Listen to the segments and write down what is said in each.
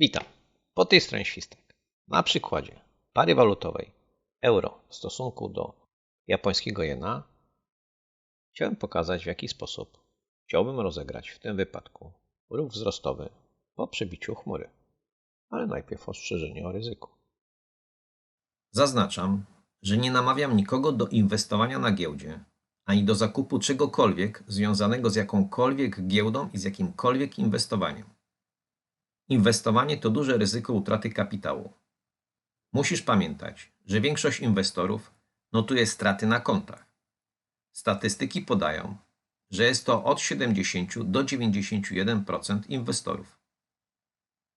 Witam. Po tej stronie Świstek. Na przykładzie pary walutowej euro w stosunku do japońskiego jena chciałem pokazać w jaki sposób chciałbym rozegrać w tym wypadku ruch wzrostowy po przebiciu chmury. Ale najpierw ostrzeżenie o ryzyku. Zaznaczam, że nie namawiam nikogo do inwestowania na giełdzie, ani do zakupu czegokolwiek związanego z jakąkolwiek giełdą i z jakimkolwiek inwestowaniem. Inwestowanie to duże ryzyko utraty kapitału. Musisz pamiętać, że większość inwestorów notuje straty na kontach. Statystyki podają, że jest to od 70 do 91% inwestorów.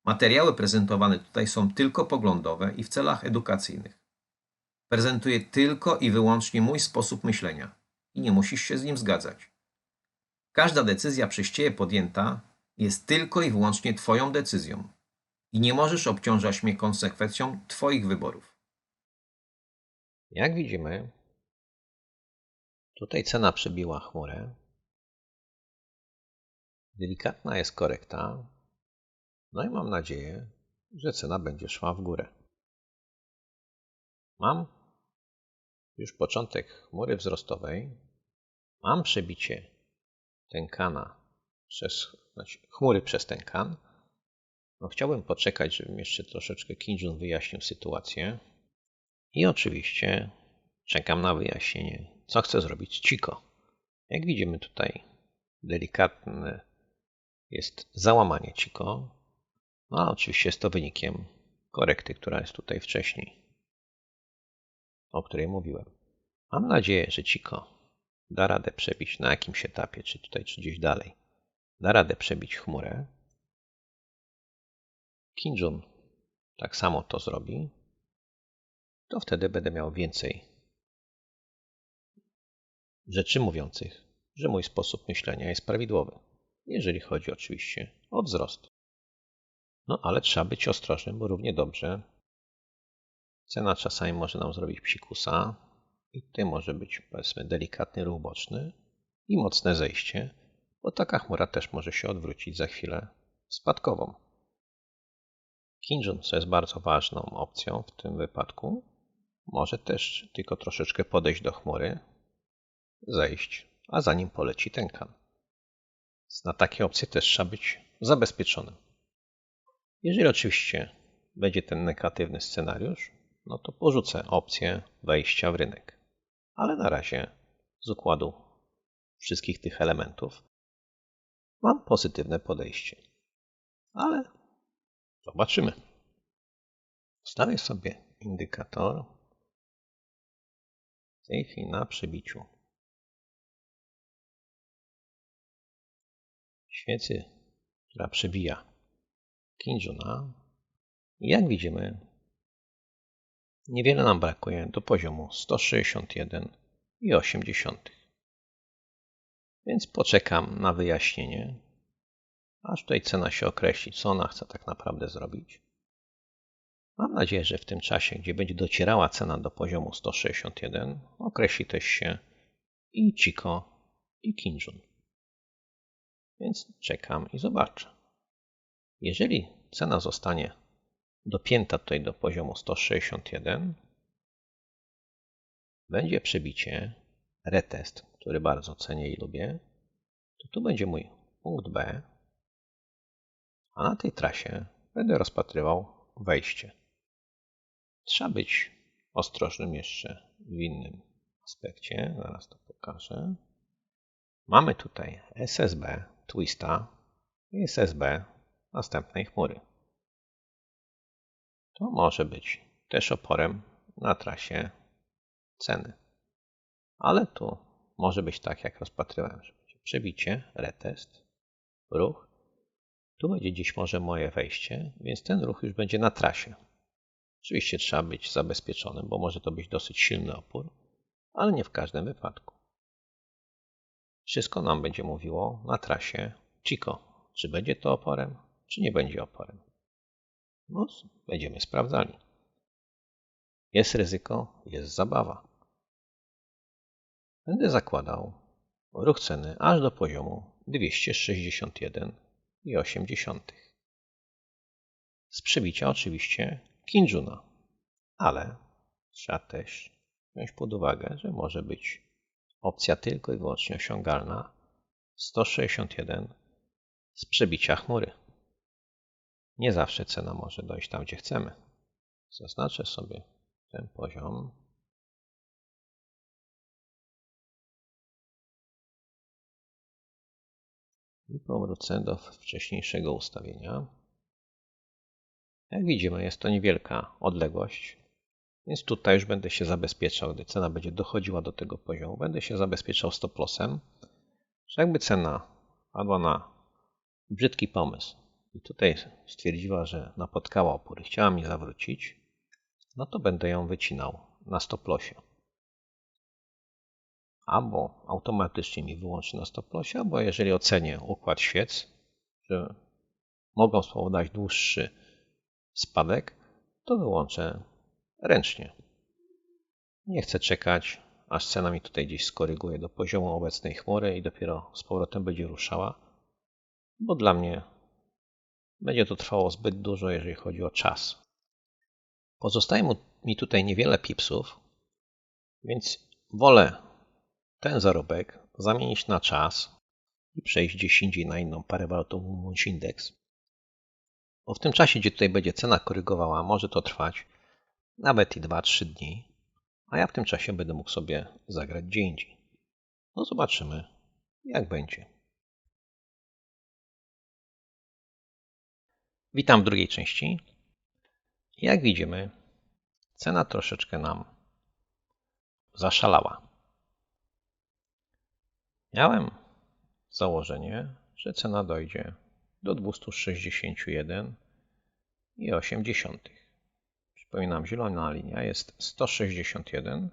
Materiały prezentowane tutaj są tylko poglądowe i w celach edukacyjnych. Prezentuję tylko i wyłącznie mój sposób myślenia i nie musisz się z nim zgadzać. Każda decyzja przez Ciebie podjęta jest tylko i wyłącznie Twoją decyzją i nie możesz obciążać mnie konsekwencją Twoich wyborów. Jak widzimy, tutaj cena przebiła chmurę. Delikatna jest korekta. No i mam nadzieję, że cena będzie szła w górę. Mam już początek chmury wzrostowej. Mam przebicie tenkana przez, znaczy chmury przez ten kan. No, chciałbym poczekać, żebym jeszcze troszeczkę Kinjun wyjaśnił sytuację. I oczywiście czekam na wyjaśnienie, co chce zrobić Chico. Jak widzimy tutaj, delikatne jest załamanie Chico. No a oczywiście jest to wynikiem korekty, która jest tutaj wcześniej, o której mówiłem. Mam nadzieję, że Chico da radę przebić na jakimś etapie, czy tutaj, czy gdzieś dalej da radę przebić chmurę. Kinjun tak samo to zrobi, to wtedy będę miał więcej rzeczy mówiących, że mój sposób myślenia jest prawidłowy, jeżeli chodzi oczywiście o wzrost. No ale trzeba być ostrożnym, bo równie dobrze cena czasami może nam zrobić psikusa i tutaj może być powiedzmy delikatny ruch boczny i mocne zejście, bo taka chmura też może się odwrócić za chwilę spadkową. Kinjun, co jest bardzo ważną opcją w tym wypadku, może też tylko troszeczkę podejść do chmury, zejść, a za nim poleci ten kan. Na takie opcje też trzeba być zabezpieczonym. Jeżeli oczywiście będzie ten negatywny scenariusz, no to porzucę opcję wejścia w rynek. Ale na razie z układu wszystkich tych elementów mam pozytywne podejście. Ale zobaczymy. Wstawię sobie indykator w tej chwili na przebiciu świecy, która przebija Kinjuna. I jak widzimy, niewiele nam brakuje do poziomu 161,8. Więc poczekam na wyjaśnienie, aż tutaj cena się określi, co ona chce tak naprawdę zrobić. Mam nadzieję, że w tym czasie, gdzie będzie docierała cena do poziomu 161, określi też się i Chico, i Kinjun. Więc czekam i zobaczę. Jeżeli cena zostanie dopięta tutaj do poziomu 161, będzie przebicie, retest, który bardzo cenię i lubię, to tu będzie mój punkt B, a na tej trasie będę rozpatrywał wejście. Trzeba być ostrożnym jeszcze w innym aspekcie. Zaraz to pokażę. Mamy tutaj SSB twista i SSB następnej chmury. To może być też oporem na trasie ceny. Ale tu może być tak, jak rozpatrywałem, że będzie przebicie, retest, ruch. Tu będzie dziś może moje wejście, więc ten ruch już będzie na trasie. Oczywiście trzeba być zabezpieczonym, bo może to być dosyć silny opór, ale nie w każdym wypadku. Wszystko nam będzie mówiło na trasie Chico, czy będzie to oporem, czy nie będzie oporem. No, będziemy sprawdzali. Jest ryzyko, jest zabawa. Będę zakładał ruch ceny aż do poziomu 261,8. z przebicia oczywiście Kinjuna. Ale trzeba też wziąć pod uwagę, że może być opcja tylko i wyłącznie osiągalna 161 z przebicia chmury. Nie zawsze cena może dojść tam, gdzie chcemy. Zaznaczę sobie ten poziom. I powrócę do wcześniejszego ustawienia. Jak widzimy, jest to niewielka odległość, więc tutaj już będę się zabezpieczał, gdy cena będzie dochodziła do tego poziomu. Będę się zabezpieczał stop lossem, że jakby cena padła na brzydki pomysł i tutaj stwierdziła, że napotkała opór i chciała mi zawrócić, no to będę ją wycinał na stop lossie. Albo automatycznie mi wyłączy na stop lossie, albo jeżeli ocenię układ świec, że mogą spowodować dłuższy spadek, to wyłączę ręcznie. Nie chcę czekać, aż cena mi tutaj gdzieś skoryguje do poziomu obecnej chmury i dopiero z powrotem będzie ruszała, bo dla mnie będzie to trwało zbyt dużo, jeżeli chodzi o czas. Pozostaje mi tutaj niewiele pipsów, więc wolę ten zarobek zamienić na czas i przejść gdzieś indziej na inną parę walutową bądź indeks. Bo w tym czasie, gdzie tutaj będzie cena korygowała, może to trwać nawet i 2-3 dni, a ja w tym czasie będę mógł sobie zagrać gdzie indziej. No zobaczymy, jak będzie. Witam w drugiej części. Jak widzimy, cena troszeczkę nam zaszalała. Miałem założenie, że cena dojdzie do 261,8. Przypominam, zielona linia jest 161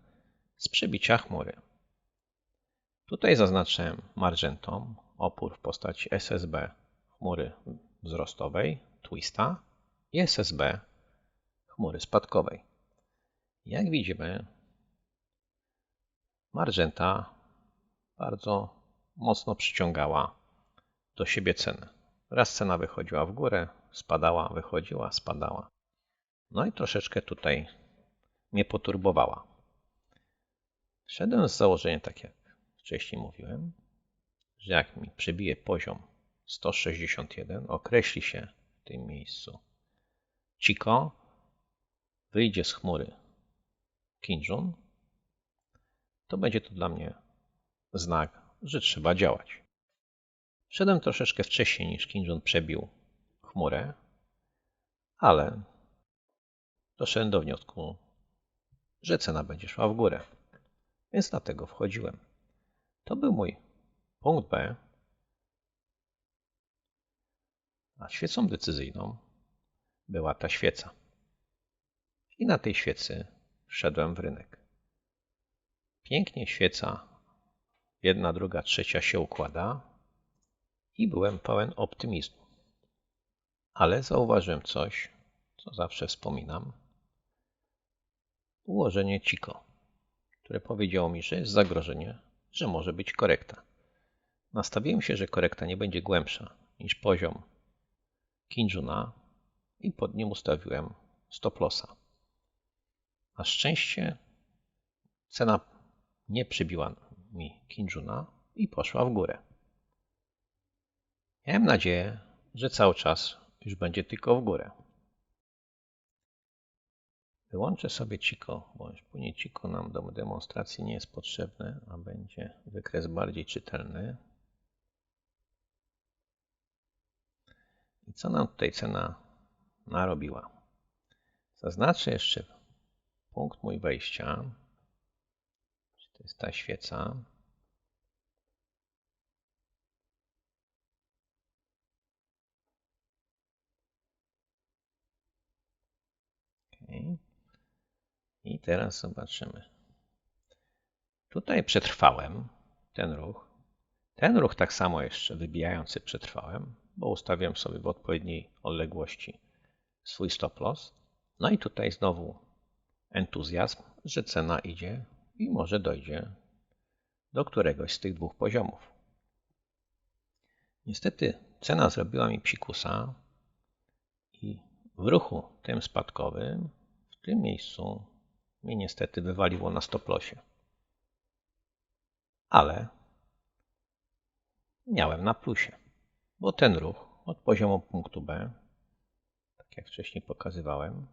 z przebicia chmury. Tutaj zaznaczyłem margentą opór w postaci SSB chmury wzrostowej, twista i SSB chmury spadkowej. Jak widzimy, margenta bardzo mocno przyciągała do siebie cenę. Raz cena wychodziła w górę, spadała, wychodziła, spadała. No i troszeczkę tutaj mnie poturbowała. Szedłem z założenia, tak jak wcześniej mówiłem, że jak mi przebije poziom 161, określi się w tym miejscu Chico, wyjdzie z chmury Kinjun, to będzie to dla mnie znak, że trzeba działać. Szedłem troszeczkę wcześniej niż Kinjun przebił chmurę, ale doszedłem do wniosku, że cena będzie szła w górę, więc dlatego wchodziłem. To był mój punkt B, a świecą decyzyjną była ta świeca. I na tej świecy wszedłem w rynek. Pięknie świeca, jedna, druga, trzecia się układa i byłem pełen optymizmu. Ale zauważyłem coś, co zawsze wspominam, ułożenie Chico, które powiedziało mi, że jest zagrożenie, że może być korekta. Nastawiłem się, że korekta nie będzie głębsza niż poziom Kinjuna i pod nim ustawiłem stop lossa. Na szczęście cena nie przybiła mi Kinjuna i poszła w górę. Miałem nadzieję, że cały czas już będzie tylko w górę. Wyłączę sobie Chico, bo później Chico nam do demonstracji nie jest potrzebne, a będzie wykres bardziej czytelny. I co nam tutaj cena narobiła? Zaznaczę jeszcze punkt mój wejścia. To jest ta świeca. I teraz zobaczymy. Tutaj przetrwałem ten ruch. Ten ruch tak samo jeszcze wybijający przetrwałem, bo ustawiam sobie w odpowiedniej odległości swój stop loss. No i tutaj znowu entuzjazm, że cena idzie i może dojdzie do któregoś z tych dwóch poziomów. Niestety cena zrobiła mi psikusa i W ruchu tym spadkowym, w tym miejscu, mnie niestety wywaliło na stoplosie. Ale miałem na plusie, bo ten ruch od poziomu punktu B, tak jak wcześniej pokazywałem,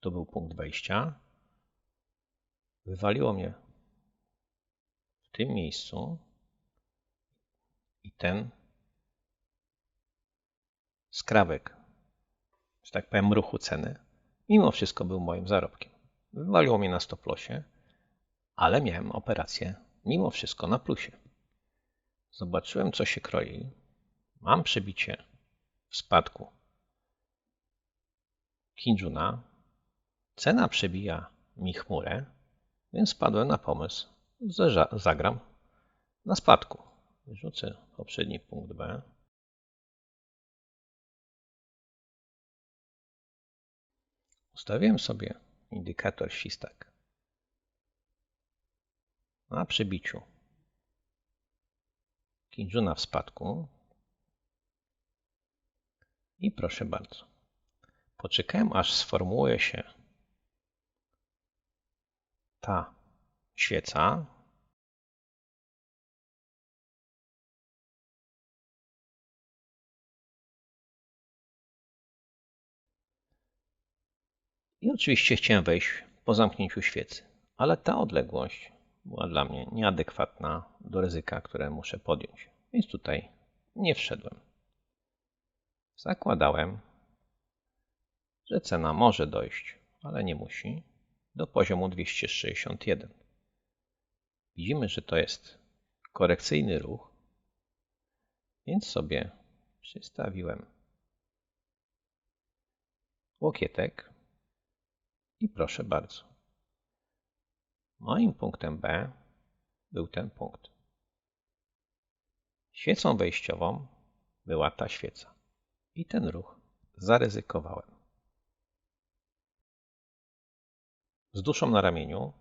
to był punkt wejścia, wywaliło mnie w tym miejscu i ten skrawek, że tak powiem, ruchu ceny, mimo wszystko był moim zarobkiem. Wywaliło mnie na stoplosie, ale miałem operację mimo wszystko na plusie. Zobaczyłem, co się kroi. Mam przebicie w spadku Kinjuna. Cena przebija mi chmurę, więc spadłem na pomysł, że zagram na spadku. Wyrzucę poprzedni punkt B. Ustawiłem sobie indykator świstak na przebiciu Kinjuna w spadku i proszę bardzo. Poczekałem aż sformułuje się ta świeca. I oczywiście chciałem wejść po zamknięciu świecy, ale ta odległość była dla mnie nieadekwatna do ryzyka, które muszę podjąć, więc tutaj nie wszedłem. Zakładałem, że cena może dojść, ale nie musi, do poziomu 261. Widzimy, że to jest korekcyjny ruch, więc sobie przystawiłem łokietek i proszę bardzo. Moim punktem B był ten punkt. Świecą wejściową była ta świeca i ten ruch zaryzykowałem. Z duszą na ramieniu,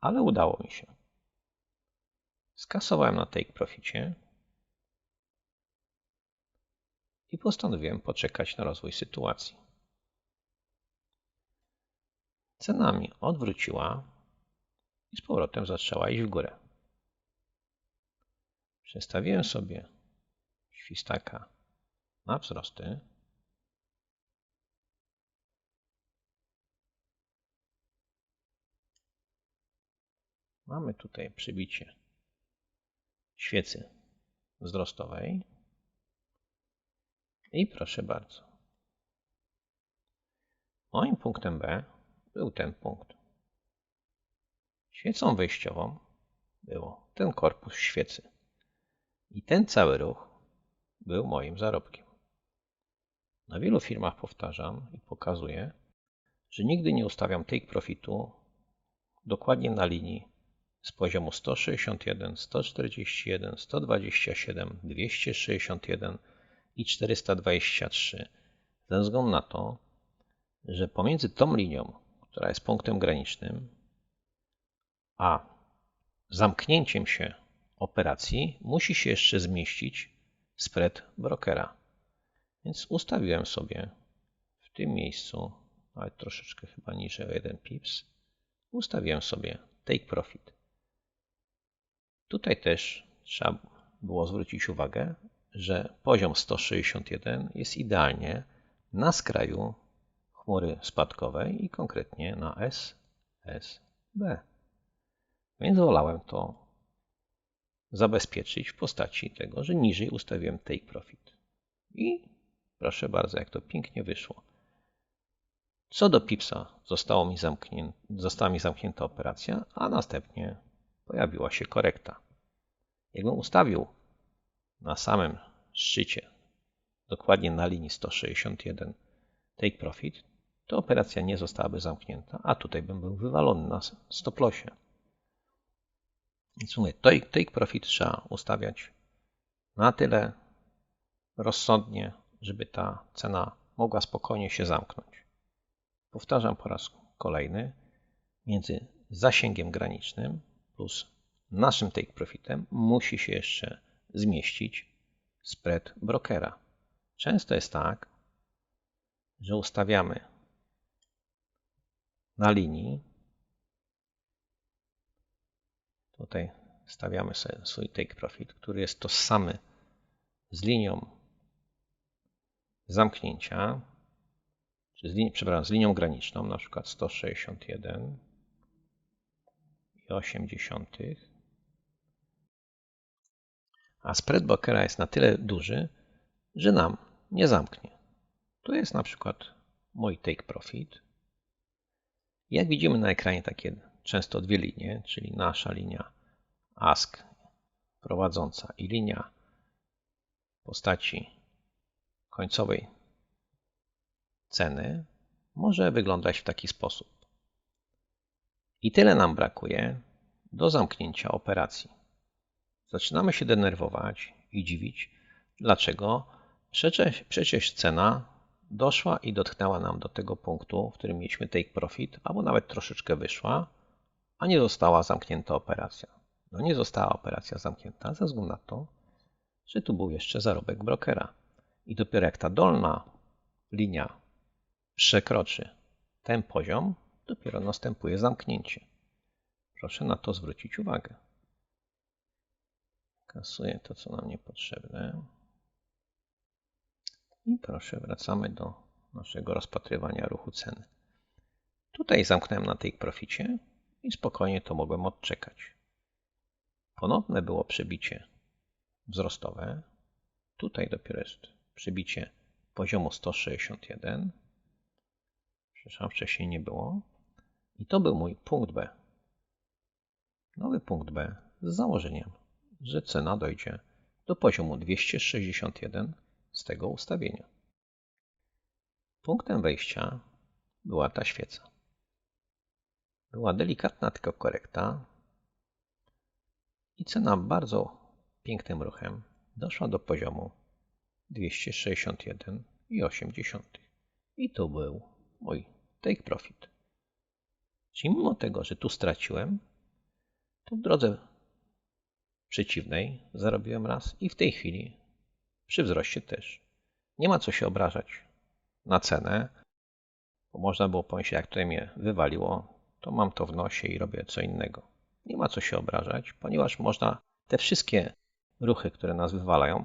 ale udało mi się. Skasowałem na take proficie i postanowiłem poczekać na rozwój sytuacji. Cena mi odwróciła i z powrotem zaczęła iść w górę. Przestawiłem sobie świstaka na wzrosty. Mamy tutaj przybicie świecy wzrostowej. I proszę bardzo. Moim punktem B był ten punkt. Świecą wyjściową było ten korpus świecy. I ten cały ruch był moim zarobkiem. Na wielu firmach powtarzam i pokazuję, że nigdy nie ustawiam take profitu dokładnie na linii z poziomu 161, 141, 127, 261 i 423 ze względu na to, że pomiędzy tą linią, która jest punktem granicznym, a zamknięciem się operacji musi się jeszcze zmieścić spread brokera. Więc ustawiłem sobie w tym miejscu, nawet troszeczkę chyba niżej o 1 pips, ustawiłem sobie take profit. Tutaj też trzeba było zwrócić uwagę, że poziom 161 jest idealnie na skraju chmury spadkowej i konkretnie na SSB. Więc wolałem to zabezpieczyć w postaci tego, że niżej ustawiłem take profit. I proszę bardzo, jak to pięknie wyszło. Co do Pipsa zostało mi została mi zamknięta operacja, a następnie pojawiła się korekta. Jakbym ustawił na samym szczycie, dokładnie na linii 161 take profit, to operacja nie zostałaby zamknięta, a tutaj bym był wywalony na stop lossie. Więc mówię, take profit trzeba ustawiać na tyle rozsądnie, żeby ta cena mogła spokojnie się zamknąć. Powtarzam po raz kolejny, między zasięgiem granicznym plus naszym take profitem musi się jeszcze zmieścić spread brokera. Często jest tak, że ustawiamy na linii. Tutaj stawiamy sobie swój take profit, który jest tożsamy z linią zamknięcia, czy z, linii, przepraszam, z linią graniczną, na przykład 161 i 80. A spread Brokera jest na tyle duży, że nam nie zamknie. Tu jest na przykład mój take profit. Jak widzimy na ekranie takie często dwie linie, czyli nasza linia ask prowadząca i linia postaci końcowej ceny może wyglądać w taki sposób. I tyle nam brakuje do zamknięcia operacji. Zaczynamy się denerwować i dziwić, dlaczego przecież, przecież cena doszła i dotknęła nam do tego punktu, w którym mieliśmy take profit, albo nawet troszeczkę wyszła, a nie została zamknięta operacja. No nie została operacja zamknięta ze względu na to, że tu był jeszcze zarobek brokera. I dopiero jak ta dolna linia przekroczy ten poziom, dopiero następuje zamknięcie. Proszę na to zwrócić uwagę. Kasuję to, co nam niepotrzebne. I proszę, wracamy do naszego rozpatrywania ruchu ceny. Tutaj zamknąłem na tej proficie i spokojnie to mogłem odczekać. Ponowne było przebicie wzrostowe. Tutaj dopiero jest przebicie poziomu 161. Przepraszam, wcześniej nie było. I to był mój punkt B. Nowy punkt B z założeniem, że cena dojdzie do poziomu 261 z tego ustawienia. Punktem wejścia była ta świeca. Była delikatna tylko korekta i cena bardzo pięknym ruchem doszła do poziomu 261,8. I to był mój take profit. Czyli mimo tego, że tu straciłem, to w drodze przeciwnej zarobiłem raz i w tej chwili przy wzroście też. Nie ma co się obrażać na cenę, bo można było pomyśleć, jak tutaj mnie wywaliło, to mam to w nosie i robię co innego. Nie ma co się obrażać, ponieważ można te wszystkie ruchy, które nas wywalają,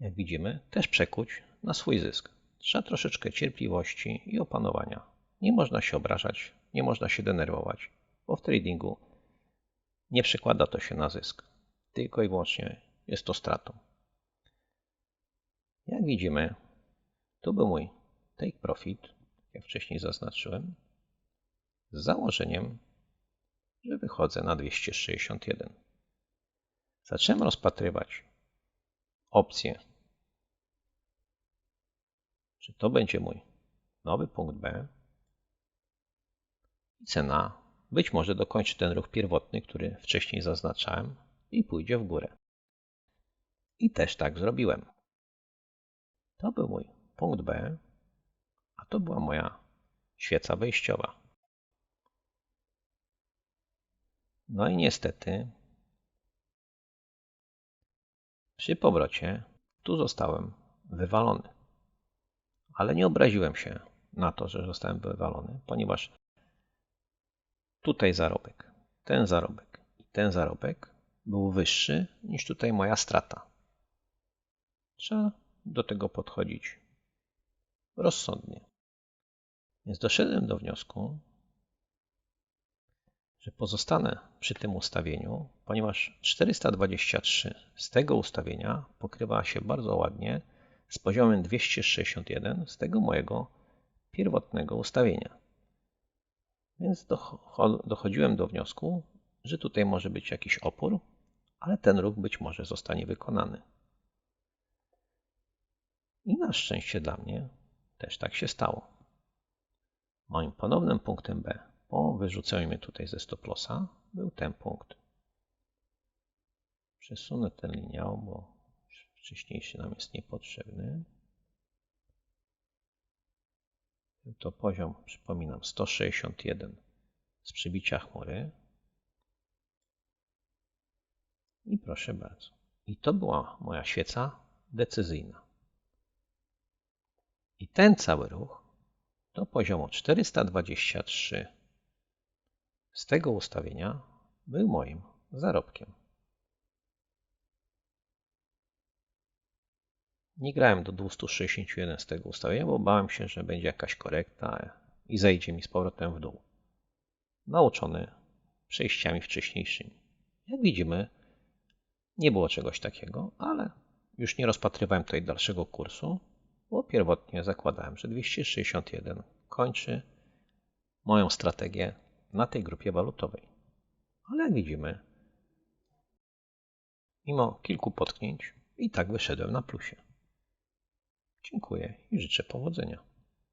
jak widzimy, też przekuć na swój zysk. Trzeba troszeczkę cierpliwości i opanowania. Nie można się obrażać, nie można się denerwować, bo w tradingu nie przekłada to się na zysk. Tylko i wyłącznie jest to stratą. Jak widzimy, tu był mój take profit, jak wcześniej zaznaczyłem, z założeniem, że wychodzę na 261. Zacząłem rozpatrywać opcję czy to będzie mój nowy punkt B i cena być może dokończy ten ruch pierwotny, który wcześniej zaznaczałem i pójdzie w górę. I też tak zrobiłem. To był mój punkt B, a to była moja świeca wejściowa. No i niestety przy powrocie tu zostałem wywalony. Ale nie obraziłem się na to, że zostałem wywalony, ponieważ tutaj zarobek, ten zarobek i ten zarobek był wyższy niż tutaj moja strata. Trzeba do tego podchodzić rozsądnie. Więc doszedłem do wniosku, że pozostanę przy tym ustawieniu, ponieważ 423 z tego ustawienia pokrywa się bardzo ładnie z poziomem 261 z tego mojego pierwotnego ustawienia. Więc dochodziłem do wniosku, że tutaj może być jakiś opór, ale ten ruch być może zostanie wykonany. I na szczęście dla mnie też tak się stało. Moim ponownym punktem B po wyrzuceniu mnie tutaj ze stop lossa był ten punkt. Przesunę ten liniał, bo wcześniejszy nam jest niepotrzebny. To poziom, przypominam, 161 z przybicia chmury. I proszę bardzo. I to była moja świeca decyzyjna. I ten cały ruch do poziomu 423 z tego ustawienia był moim zarobkiem. Nie grałem do 261 z tego ustawienia, bo bałem się, że będzie jakaś korekta i zejdzie mi z powrotem w dół. Nauczony przejściami wcześniejszymi. Jak widzimy, nie było czegoś takiego, ale już nie rozpatrywałem tutaj dalszego kursu, bo pierwotnie zakładałem, że 261 kończy moją strategię na tej grupie walutowej. Ale jak widzimy, mimo kilku potknięć, i tak wyszedłem na plusie. Dziękuję i życzę powodzenia.